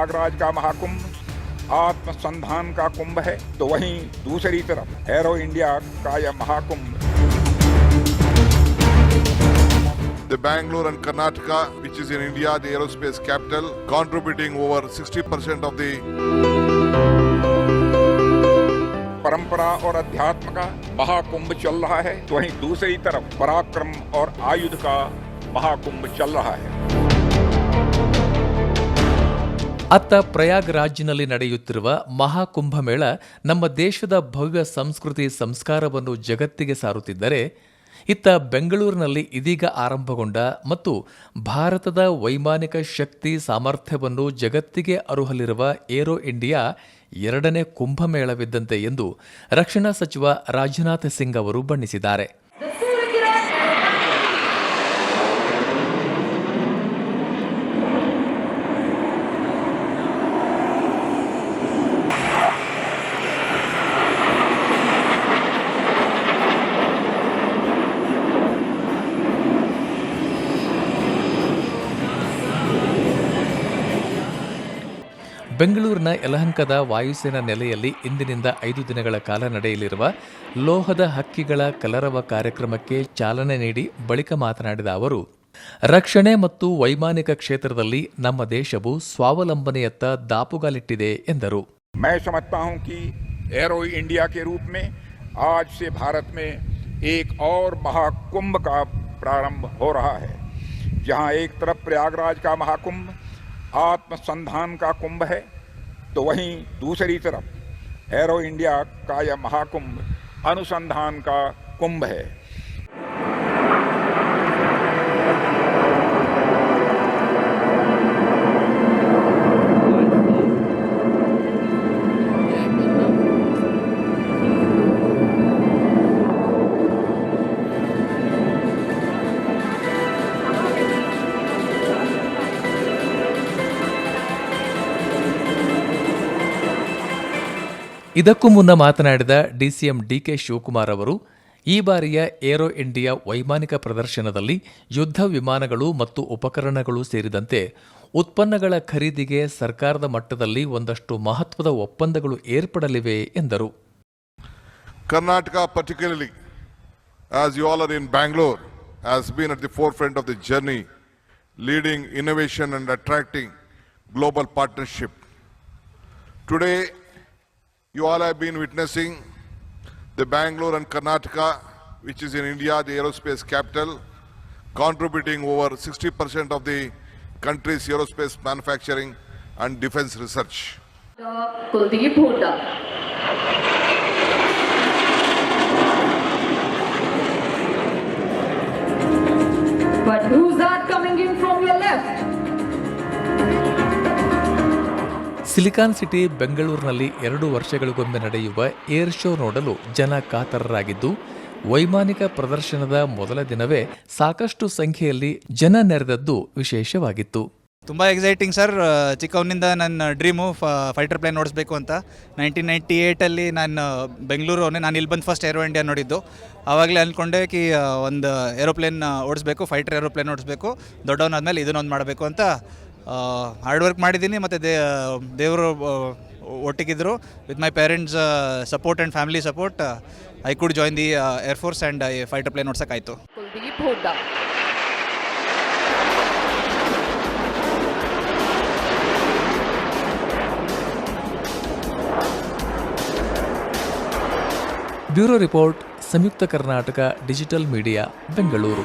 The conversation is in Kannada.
प्रयागराज का महाकुंभ आत्मसंधान का कुंभ है तो वहीं दूसरी तरफ़ एरो इंडिया का यह Mahakumbh. The Bangalore and Karnataka, which is in India, the aerospace capital, contributing over 60% of the परंपरा और अध्यात्म का महाकुंभ चल रहा है तो वहीं दूसरी तरफ़ पराक्रम और आयुध का महाकुंभ चल रहा है। ಅತ್ತ ಪ್ರಯಾಗ್ರಾಜ್ನಲ್ಲಿ ನಡೆಯುತ್ತಿರುವ ಮಹಾಕುಂಭಮೇಳ ನಮ್ಮ ದೇಶದ ಭವ್ಯ ಸಂಸ್ಕೃತಿ ಸಂಸ್ಕಾರವನ್ನು ಜಗತ್ತಿಗೆ ಸಾರುತ್ತಿದ್ದರೆ, ಇತ್ತ ಬೆಂಗಳೂರಿನಲ್ಲಿ ಇದೀಗ ಆರಂಭಗೊಂಡ ಮತ್ತು ಭಾರತದ ವೈಮಾನಿಕ ಶಕ್ತಿ ಸಾಮರ್ಥ್ಯವನ್ನು ಜಗತ್ತಿಗೆ ಅರುಹಲಿರುವ ಏರೋ ಇಂಡಿಯಾ ಎರಡನೇ ಕುಂಭಮೇಳವಿದ್ದಂತೆ ಎಂದು ರಕ್ಷಣಾ ಸಚಿವ ರಾಜನಾಥ್ ಸಿಂಗ್ ಅವರು ಬಣ್ಣಿಸಿದ್ದಾರೆ. ಬೆಂಗಳೂರಿನ ಯಲಹಂಕದ ವಾಯುಸೇನಾ ನೆಲೆಯಲ್ಲಿ ಇಂದಿನಿಂದ ಐದು ದಿನಗಳ ಕಾಲ ನಡೆಯಲಿರುವ ಲೋಹದ ಹಕ್ಕಿಗಳ ಕಲರವ ಕಾರ್ಯಕ್ರಮಕ್ಕೆ ಚಾಲನೆ ನೀಡಿ ಬಳಿಕ ಮಾತನಾಡಿದ ಅವರು ರಕ್ಷಣೆ ಮತ್ತು ವೈಮಾನಿಕ ಕ್ಷೇತ್ರದಲ್ಲಿ ನಮ್ಮ ದೇಶವು ಸ್ವಾವಲಂಬನೆಯತ್ತ ದಾಪುಗಾಲಿಟ್ಟಿದೆ ಎಂದರು मैं समझता हूं कि एरो इंडिया के रूप में आज से भारत में एक और महाकुंभ का प्रारंभ हो रहा है जहां एक तरफ प्रयागराज का महाकुंभ आत्मसंधान का कुंभ है तो वहीं दूसरी तरफ़ एरो इंडिया का यह महाकुंभ अनुसंधान का कुंभ है। ಇದಕ್ಕೂ ಮುನ್ನ ಮಾತನಾಡಿದ ಡಿಸಿಎಂ ಡಿಕೆ ಶಿವಕುಮಾರ್ ಅವರು, ಈ ಬಾರಿಯ ಏರೋ ಇಂಡಿಯಾ ವೈಮಾನಿಕ ಪ್ರದರ್ಶನದಲ್ಲಿ ಯುದ್ಧ ವಿಮಾನಗಳು ಮತ್ತು ಉಪಕರಣಗಳು ಸೇರಿದಂತೆ ಉತ್ಪನ್ನಗಳ ಖರೀದಿಗೆ ಸರ್ಕಾರದ ಮಟ್ಟದಲ್ಲಿ ಒಂದಷ್ಟು ಮಹತ್ವದ ಒಪ್ಪಂದಗಳು ಏರ್ಪಡಲಿವೆ ಎಂದರು. Karnataka particularly as you all are in Bangalore has been at the forefront of the journey leading innovation and attracting global partnership today you all have been witnessing the Bangalore and Karnataka, which is in India, the aerospace capital, contributing over 60% of the country's aerospace manufacturing and defense research. Kuldeep Hooda. Silicon city, ಬೆಂಗಳೂರಿನಲ್ಲಿ ಎರಡು ವರ್ಷಗಳಿಗೊಮ್ಮೆ ನಡೆಯುವ ಏರ್ ಶೋ ನೋಡಲು ಜನ ಕಾತರರಾಗಿದ್ದು, ವೈಮಾನಿಕ ಪ್ರದರ್ಶನದ ಮೊದಲ ದಿನವೇ ಸಾಕಷ್ಟು ಸಂಖ್ಯೆಯಲ್ಲಿ ಜನ ನೆರೆದದ್ದು ವಿಶೇಷವಾಗಿತ್ತು. ತುಂಬ ಎಕ್ಸೈಟಿಂಗ್ ಸರ್ ಚಿಕ್ಕವನಿಂದ ನನ್ನ ಡ್ರೀಮು ಫೈಟರ್ ಪ್ಲೇನ್ ಓಡಿಸ್ಬೇಕು ಅಂತ. ನೈನ್ಟೀನ್ ನೈಂಟಿ ಏಯ್ಟಲ್ಲಿ ನಾನು ಬೆಂಗಳೂರು ಅವನೇ, ನಾನು ಇಲ್ಲಿ ಬಂದು ಫಸ್ಟ್ ಏರೋ ಇಂಡಿಯಾ ನೋಡಿದ್ದು. ಆವಾಗಲೇ ಅಂದ್ಕೊಂಡೆ ಕಿ ಒಂದು ಏರೋಪ್ಲೇನ್ ಓಡಿಸ್ಬೇಕು ಫೈಟರ್ ಏರೋಪ್ಲೇನ್ ಓಡಿಸ್ಬೇಕು. ದೊಡ್ಡವನಾದ್ಮೇಲೆ ಇದನ್ನೊಂದು ಮಾಡಬೇಕು ಅಂತ. ಹಾರ್ಡ್ ವರ್ಕ್ ಮಾಡಿದ್ದೀನಿ ಮತ್ತು ದೇ ದೇವರು ಒಟ್ಟಿಗಿದ್ದರು with my parents support and family support I could join the air force and fighter plane ನೋಡ್ಸೋಕ್ಕಾಯ್ತು. Bureau report Samyukta Karnataka digital media Bengaluru.